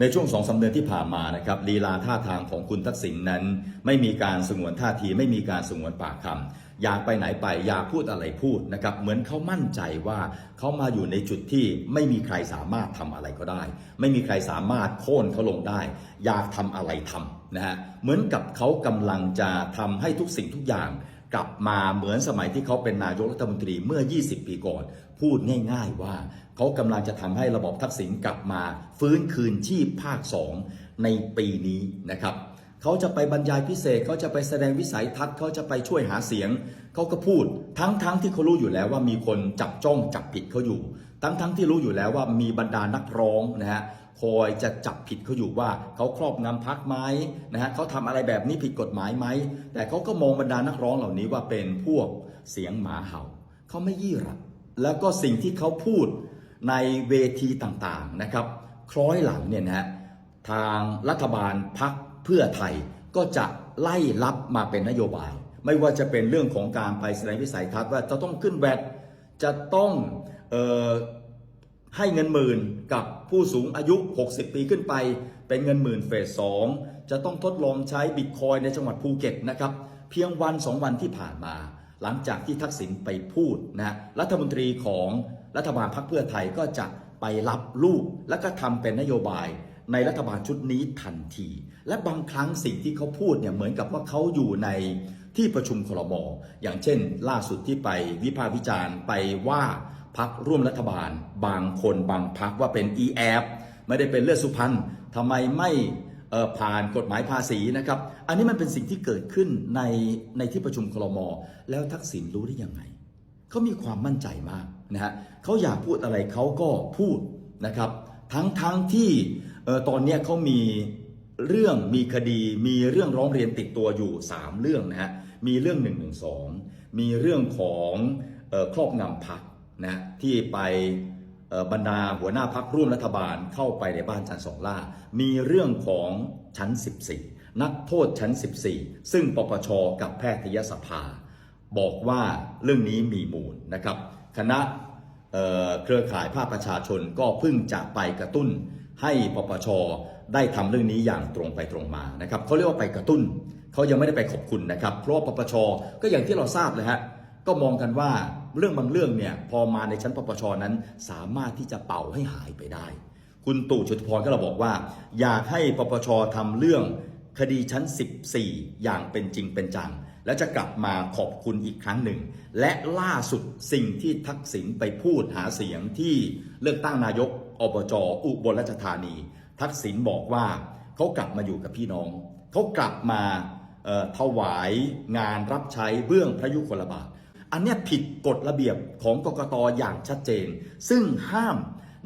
ในช่วงสองสาเดือนที่ผ่านมานะครับลีลาท่าทางของคุณทักษิณนั้น ไม่มีการสงวนท่าทีไม่มีการสงวนปากคำอยากไปไหนไปอยากพูดอะไรพูดนะครับเหมือนเขามั่นใจว่าเขามาอยู่ในจุดที่ไม่มีใครสามารถทำอะไรก็ได้ ไม่มีใครสามารถโค่นเขาลงได้ อยากทำอะไรทำนะฮะเหมือนกับเขากำลังจะทำให้ทุกสิ่งทุกอย่าง กลับมาเหมือนสมัยที่เขาเป็นนายกรัฐมนตรีเมื่อ 20 ปีก่อน พูดง่ายๆว่า เขากำลังจะทำให้ระบบทักษิณกลับมา ฟื้นคืนชีพภาค 2 ในปีนี้นะครับ เขาจะไปบรรยายพิเศษเขาจะไปแสดงวิสัยทัศน์เขาจะไปช่วยหาเสียงเขาก็พูด ทั้งๆทที่เขารู้อยู่แล้วว่ามีคนจับจ้องจับผิดเขาอยู่ ทั้งๆทที่รู้อยู่แล้วว่ามีบรรดานักร้องนะฮะคอยจะจับผิดเขาอยู่ว่าเขาครอบงำพักไหมนะฮะเขาทำอะไรแบบนี้ผิดกฎหมายไหมแต่เขาก็มองบรรดานักร้องเหล่านี้ว่าเป็นพวกเสียงหมาเห่าเขาไม่ยี่หรักแล้วก็สิ่งที่เขาพูดในเวทีต่างๆนะครับ คล้อยหลังเนี่ยนะฮะทางรัฐบาลพัก เพื่อไทยก็จะไล่รับมาเป็นนโยบาย ไม่ว่าจะเป็นเรื่องของการไปแสดงวิสัยทัศน์ว่าจะต้องขึ้นแวดจะต้องออให้เงินหมื่นกับผู้สูงอายุ 60 ปีขึ้นไป เป็นเงินหมื่นเฟสสองจะต้องทดลองใช้บิตคอยในจังหวัดภูเก็ตนะครับ เพียงวันสองวันที่ผ่านมา หลังจากที่ทักษิณไปพูดนะรัฐมนตรีของรัฐบาลพรรคเพื่อไทยก็จะไปรับลูกและก็ทำเป็นนโยบาย ในรัฐบาลชุดนี้ทันที และบางครั้งสิ่งที่เขาพูดเนี่ยเหมือนกับว่าเขาอยู่ในที่ประชุมครมอย่างเช่น ล่าสุดที่ไปวิพากษ์วิจารณ์ไปว่าพักร่วมรัฐบาล บางคนบางพักว่าเป็น e แอไม่ได้เป็นเลือดสุพรรณทำไมไม่ผ่านกฎหมายภาษีนะครับ อันนี้มันเป็นสิ่งที่เกิดขึ้นในในที่ประชุมครม แล้วทักษิณรู้ได้ยังไง เขามีความมั่นใจมากนะฮะเขาอยากพูดอะไรเขาก็พูดนะครับ ทั้งทั้งที่ ออตอนเนี้ยเขามีเรื่องมีคดีมีเรื่องร้องเรียนติดตัวอยู่ 3 เรื่องนะฮะมีเรื่อง1นึมีเรื่องของออครอบงำพักนะที่ไปบรรดาหัวหน้าพักร่วมรัฐบาลเข้าไปในบ้านจันทร์สองล่า มีเรื่องของชั้น 14 นักโทษชั้น 14 ซึ่งปปชกับแพทยสภา บอกว่าเรื่องนี้มีมูลนะครับ คณะเเครือข่ายภาคประชาชนก็เพิ่งจะไปกระตุ้น ให้ปปชได้ทำเรื่องนี้อย่างตรงไปตรงมานะครับเขาเรียกว่าไปกระตุ้นเขายังไม่ได้ไปขอบคุณนะครับ เพราะปปชก็อย่างที่เราทราบเลยฮะก็มองกันว่าเรื่องบางเรื่องเนี่ยพอมาในชั้นปปชนั้น สามารถที่จะเป่าให้หายไปได้ คุณตู่ชุติพรก็เราบอกว่า อยากให้ปปชทำเรื่องคดีชั้น 14 อย่างเป็นจริงเป็นจัง แล้วจะกลับมาขอบคุณอีกครั้งหนึ่ง และล่าสุดสิ่งที่ทักษิณไปพูดหาเสียงที่เลือกตั้งนายกอบจอุบลราชธานี ทักษิณบอกว่าเขากลับมาอยู่กับพี่น้องเขากลับมาถวายงานรับใช้เบื้องพระยุคลบาท อันนี้ผิดกฎระเบียบของกกตอย่างชัดเจน ซึ่งห้าม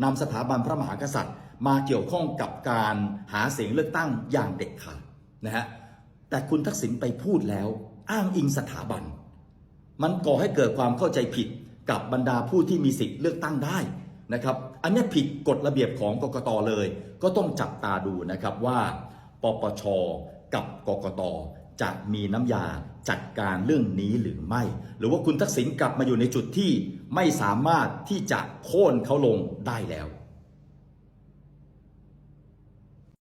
นำสถาบันพระมหากษัตริย์ มาเกี่ยวข้องกับการหาเสียงเลือกตั้งอย่างเด็ดขาดนะฮะแต่คุณทักษิณไปพูดแล้ว อ้างอิงสถาบัน มันก่อให้เกิดความเข้าใจผิดกับบรรดาผู้ที่มีสิทธิ์เลือกตั้งได้นะครับ อันนี้ผิดกฎระเบียบของกกตเลย ก็ต้องจับตาดูนะครับว่า ปปช กับกกตจะมีน้ำยาจัดการเรื่องนี้หรือไม่ หรือว่าคุณทักษิณกลับมาอยู่ในจุดที่ไม่สามารถที่จะโค่นเขาลงได้แล้ว